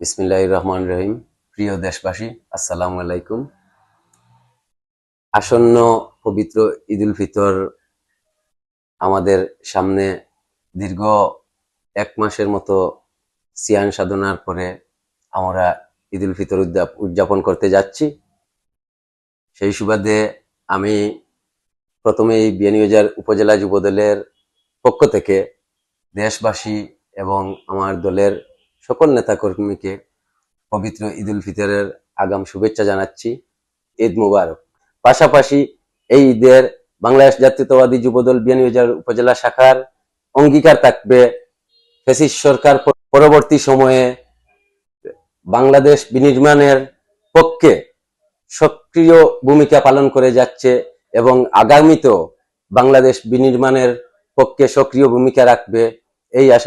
বিসমিল্লাহ রহমান রহিম। প্রিয় দেশবাসী, আসসালামু আলাইকুম। আসন্ন পবিত্র ঈদুল ফিতর আমাদের সামনে দীর্ঘ এক মাসের মতো সিয়ান সাধনার পরে আমরা ঈদুল ফিতর উদ্যাপ- উদযাপন করতে যাচ্ছি। সেই সুবাদে আমি প্রথমেই বিয়ানীবাজার উপজেলা যুবদলের পক্ষ থেকে দেশবাসী এবং আমার দলের সকল নেতাকর্মীকে পবিত্র ঈদুল ফিতরের আগাম শুভেচ্ছা জানাচ্ছি। ঈদ মুবারক। পাশাপাশি এই ঈদের বাংলাদেশ জাতীয়তাবাদী যুবদল বিয়ানীবাজার উপজেলা শাখার অঙ্গীকার থাকবে ফেসিস সরকার পরবর্তী সময়ে বাংলাদেশ বিনির্মাণের পক্ষে সক্রিয় ভূমিকা পালন করে যাচ্ছে এবং আগামীতেও বাংলাদেশ বিনির্মাণের পক্ষে সক্রিয় ভূমিকা রাখবে এই আশা